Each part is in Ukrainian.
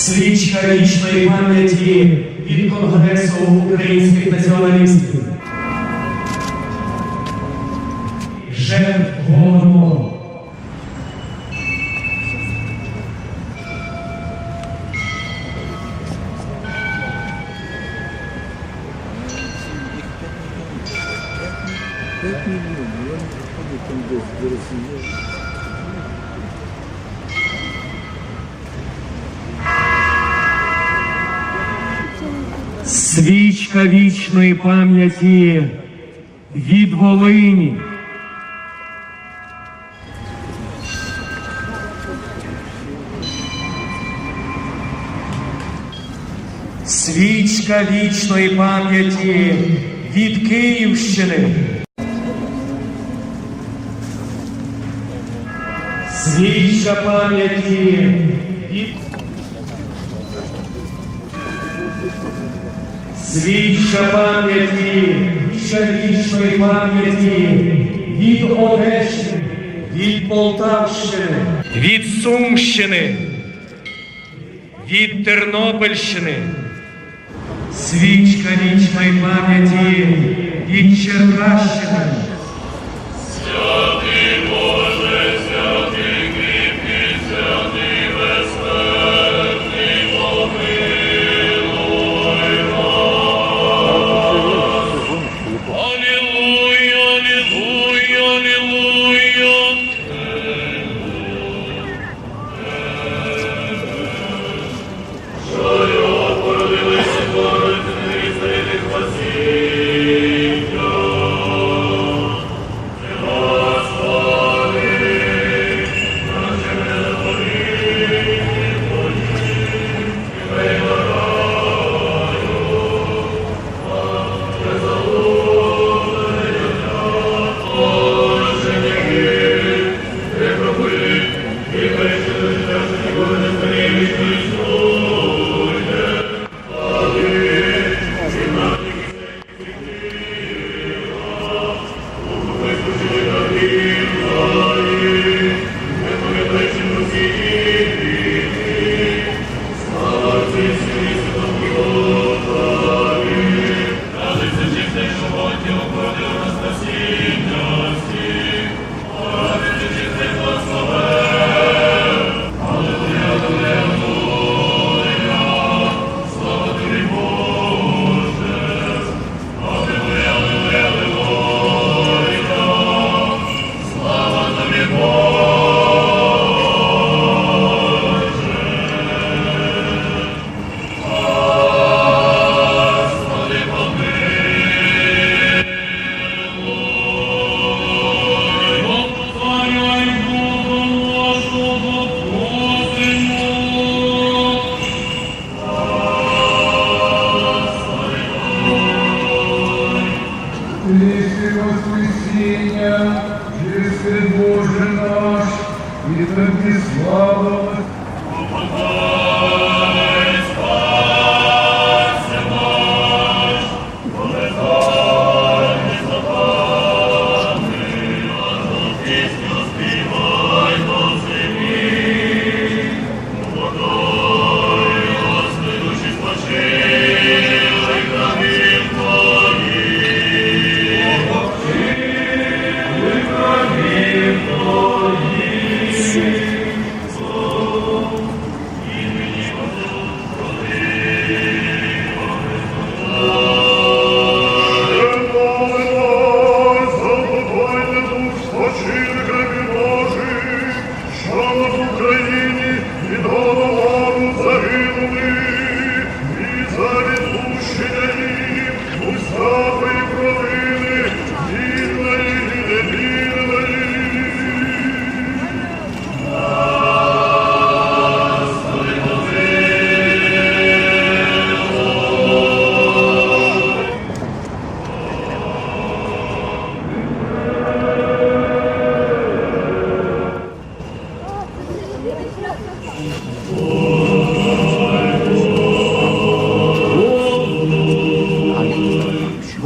свічка вічної пам'яті від Конгресу українських націоналістів. Жертв Голодомору. Пять миллионов, я не помню, там для России. Свічка вічної пам'яті від Волині. Свічка вічної пам'яті від Київщини. Свічка пам'яті від Свічка пам'яті, вічної пам'яті від Одещини, від Полтавщини, від Сумщини, від Тернопільщини. Свічка вічної пам'яті від Черкащини.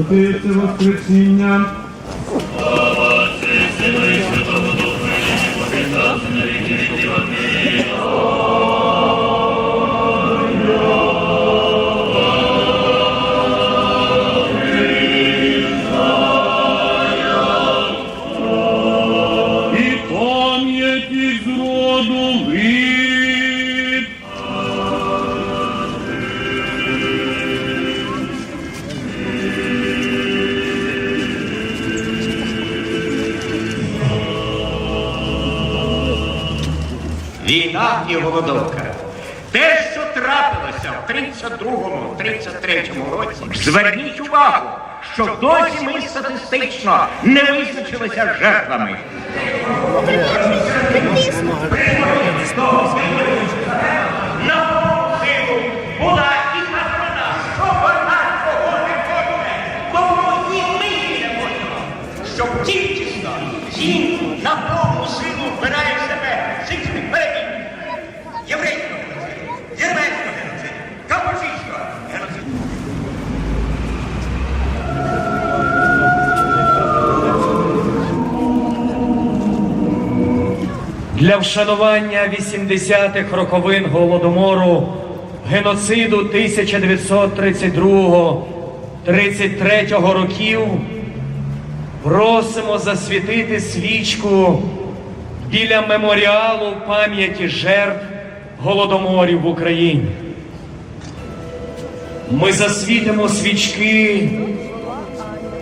Готується воскресіння. Війна і голодовка. Те, що трапилося в 32-33 році, зверніть увагу, що досі ми статистично не визначилися жертвами. На силу Для вшанування 80-х роковин Голодомору, геноциду 1932-33 років просимо засвітити свічку біля меморіалу пам'яті жертв Голодоморів в Україні. Ми засвітимо свічки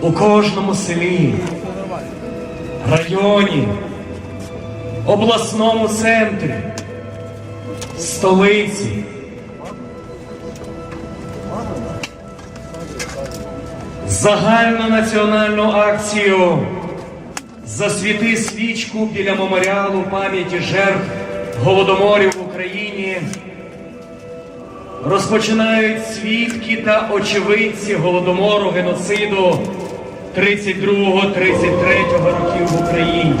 у кожному селі, районі, обласному центрі, столиці. Загальнонаціональну акцію Засвіти свічку біля меморіалу пам'яті жертв голодоморів в Україні. Розпочинають свідки та очевидці голодомору геноциду 32-33 років в Україні.